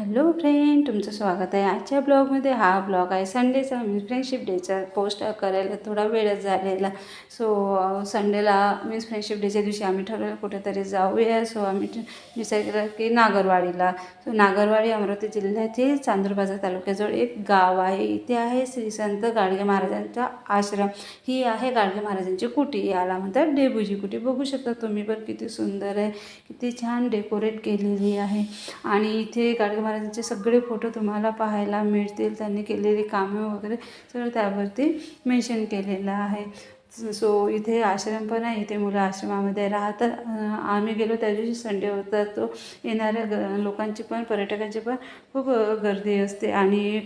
Hello friend तुमचं स्वागत आहे आजच्या ब्लॉगमध्ये. हा ब्लॉग आहे संडेचा मीन्स फ्रेंडशिप डेचा पोस्ट करायला थोडा वेळच झालेला. सो संडेला मीन्स फ्रेंडशिप डेच्या दिवशी आम्ही ठरवलं कुठेतरी जाऊया. सो आम्ही डिसाईड केलं की नागरवाडीला. सो नागरवाडी अमरावती जिल्ह्यातील चांदूरबाजार तालुक्याजवळ एक गाव आहे. इथे आहे श्री संत गाडगे महाराजांचा आश्रम. ही आहे गाडगे महाराजांची कुटी. याला म्हणतात डेबूजी कुटी. बघू शकता तुम्ही पण किती सुंदर आहे. किती छान डेकोरेट केलेली आहे. आणि इथे गाडगे महाराजांचे सगळे फोटो तुम्हाला पाहायला मिळतील. त्यांनी केलेली कामं वगैरे सगळं त्यावरती मेन्शन केलेलं आहे. सो इथे आश्रम पण आहे. इथे मुलं आश्रमामध्ये राहतात. आम्ही गेलो त्या दिवशी संडे होता. तो येणाऱ्या ग लोकांची पण पर्यटकांची पण खूप गर्दी असते. आणि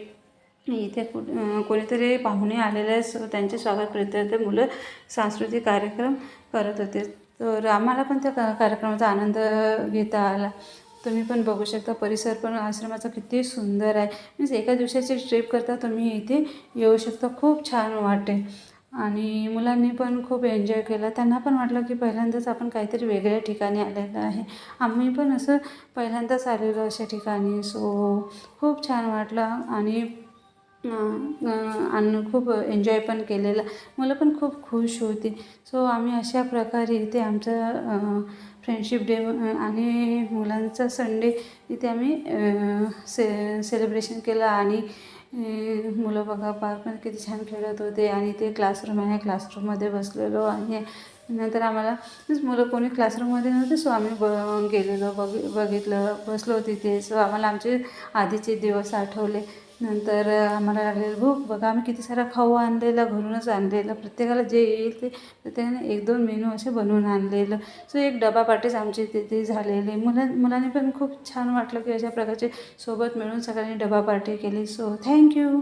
इथे कुठ कोणीतरी पाहुणे आलेले सो त्यांचे स्वागत करत मुलं सांस्कृतिक कार्यक्रम करत होते. तर आम्हाला पण त्या कार्यक्रमाचा आनंद घेता आला. तुम्ही पण बघू शकता परिसर पण आश्रमाचा किती सुंदर आहे. मीन्स एका दिवसाची ट्रिप करता तुम्ही इथे येऊ शकता खूप छान वाटेल. आणि मुलांनी पण खूप एन्जॉय केला. त्यांना पण वाटलं की पहिल्यांदाच आपण काहीतरी वेगळ्या ठिकाणी आलेलं आहे. आम्ही पण असं पहिल्यांदाच आलेलो अशा ठिकाणी. सो खूप छान वाटलं. आणि आणि खूप एन्जॉय पण केलेला. मुलं पण खूप खुश होती. सो आम्ही अशा प्रकारे इथे आमचं फ्रेंडशिप डे आणि मुलांचा संडे इथे आम्ही से सेलिब्रेशन केलं आणि मुलं बघा पार्कमध्ये किती छान खेळत होते आणि ते क्लासरूम आहे क्लासरूममध्ये बसलेलो आणि नंतर आम्हाला मुलं कोणी क्लासरूममध्ये नव्हते सो आम्ही ब गेलेलो बघ बघितलं बसलो तिथे. सो आम्हाला आमचे आधीचे दिवस आठवले. नंतर आम्हाला लागलेलं भूक बघा आम्ही किती सारा खाऊ आणलेला घरूनच आणलेलं. प्रत्येकाला जे येईल ते प्रत्येकाने एक दोन मेनू असे बनवून आणलेलं. सो एक डबा पार्टीच आमची तिथे झालेली. मुला मुलांनी पण खूप छान वाटलं की अशा प्रकारचे सोबत मिळून सगळ्यांनी डबा पार्टी केली. So thank you